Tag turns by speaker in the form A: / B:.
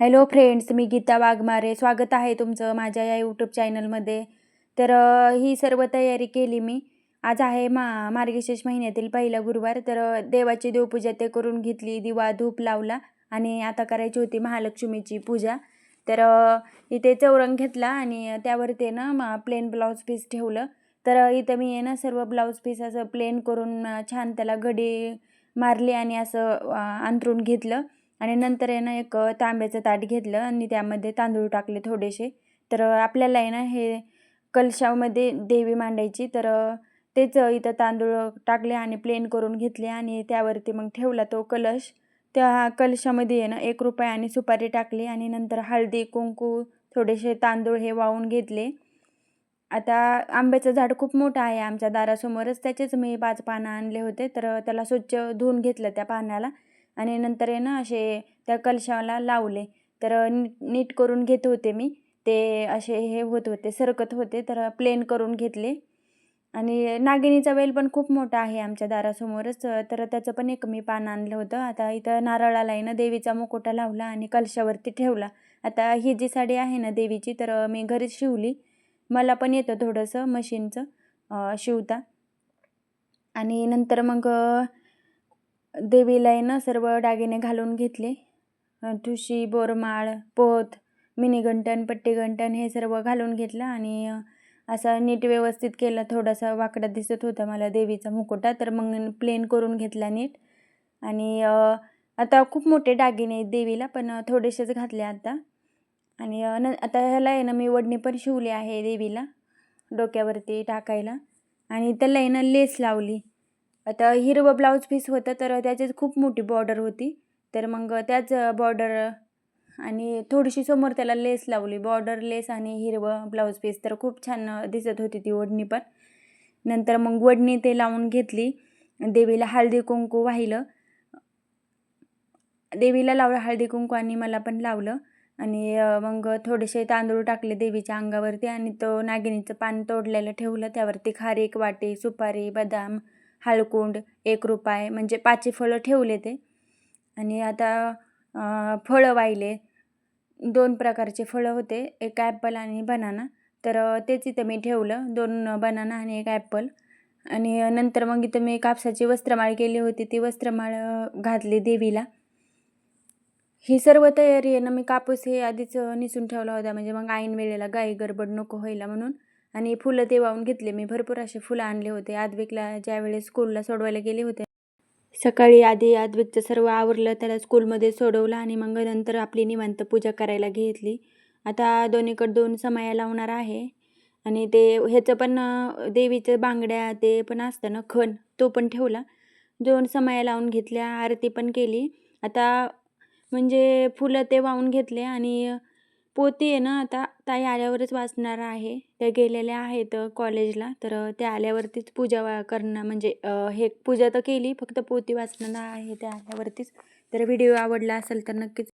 A: Hello friends मी गीता वाघमारे. स्वागत आहे तुमचं माझ्या या यूट्यूब चॅनलमध्ये तर ही सर्व तयारी केली मी. आज आहे मा मार्गशीर्ष महिन्यातील पहिला गुरुवार. तर देवाची देवपूजा ते करून घेतली. दिवा धूप लावला आणि आता करायची होती महालक्ष्मीची पूजा. तर इथे चौरंग घेतला आणि त्यावर ते ना मा प्लेन ब्लाऊज पीस ठेवलं. तर इथं मी आहे ना सर्व ब्लाऊज पीस असं प्लेन करून छान त्याला घडी मारली आणि असं अ, अंथरून घेतलं. आणि नंतर आहे ना एक तांब्याचं ताट घेतलं आणि त्यामध्ये तांदूळ टाकले थोडेसे. तर आपल्याला आहे ना हे कलशामध्ये देवी मांडायची. तर तेच इथं तांदूळ टाकले आणि प्लेन करून घेतले आणि त्यावरती मग ठेवला तो कलश. त्या कलशामध्ये आहे ना एक रुपये आणि सुपारी टाकली आणि नंतर हळदी कुंकू थोडेसे तांदूळ हे वाहून घेतले. आता आंब्याचं झाड खूप मोठं आहे आमच्या दारासमोरच. त्याचेच मी पाच पानं आणले होते. तर त्याला स्वच्छ धुवून घेतलं त्या पानाला. आणि नंतर आहे ना असे त्या कलशाला लावले. तर नीट नीट करून घेत होते मी. ते असे हे होत होते सरकत होते तर प्लेन करून घेतले. आणि नागिनीचा वेल पण खूप मोठा आहे आमच्या दारासमोरच. तर त्याचं पण एक मी पान आणलं होतं. आता इथं नारळाला आहे ना देवीचा मुकोटा लावला आणि कलशावरती ठेवला. आता ही जी साडी आहे ना देवीची तर मी घरीच शिवली. मला पण येतं थोडंसं मशीनचं शिवता. आणि नंतर मग देवीला आहे ना सर्व दागिने घालून घेतले. ठुशी बोरमाळ पोत मिनीगंटन पट्टीगंटन हे सर्व घालून घेतलं आणि असा नीट व्यवस्थित केला. थोडासा वाकडा दिसत होता मला देवीचा मुकुटा तर मग प्लेन करून घेतला नीट. आणि आता खूप मोठे दागिने आहेत देवीला पण थोडेसेच घातले आता. आणि न आता ह्याला आहे ना मी वडणी पण शिवली आहे देवीला डोक्यावरती टाकायला. आणि त्याला आहे ना लेस लावली. आता हिरवं ब्लाऊज पीस होतं तर त्याच्यात खूप मोठी बॉर्डर होती. तर मग त्याच बॉर्डर आणि थोडीशी समोर त्याला लेस लावली. बॉर्डर लेस आणि हिरवं ब्लाऊज पीस तर खूप छान दिसत होती ती ओढणी पण. नंतर मग वडणी ते लावून घेतली. देवीला हळदी कुंकू वाहिलं. देवीला लावलं हळदी कुंकू आणि मला पण लावलं. आणि मग थोडेसे तांदूळ टाकले देवीच्या अंगावरती आणि तो नागिनीचं पान तोडलेलं ठेवलं. त्यावरती खारीक वाटी सुपारी बदाम हालकुंड एक रुपाय म्हणजे पाचही फळं ठेवले ते. आणि आता फळं वाहिले. दोन प्रकारचे फळं होते. एक ॲपल आणि बनाना. तर तेच इथं मी ठेवलं. दोन बनाना आणि एक ॲपल. आणि नंतर मग इथं मी कापसाची वस्त्रमाळ केली होती. ती वस्त्रमाळ घातली देवीला. ही सर्व तयारी आहे ना मी कापूस हे आधीच निसून ठेवला होता. म्हणजे मग ऐन वेळेला गाई गडबड नको व्हायला म्हणून. आणि फुलं ते वाहून घेतले. मी भरपूर असे फुलं आणले होते. आद्विकला ज्यावेळेस स्कूलला सोडवायला गेले होते. सकाळी आधी आद्विकचं सर्व आवरलं. त्याला स्कूलमध्ये सोडवलं आणि मग नंतर आपली निवांत पूजा करायला घेतली. आता दोन्हीकडे दोन समाया लावणार आहे. आणि ते ह्याचं पण देवीचं बांगड्या ते पण असतं ना खण तो पण ठेवला. दोन समाया लावून घेतल्या. आरती पण केली. आता म्हणजे फुलं ते वाहून घेतले आणि पोती आहे ना आता ताई आल्यावरच वाचणार आहे. त्या गेलेल्या आहेत कॉलेजला तर त्या आल्यावरतीच पूजा वा करणं म्हणजे हे पूजा तर केली फक्त पोती वाचणार आहे त्या आल्यावरतीच. तर व्हिडिओ आवडला असेल तर नक्कीच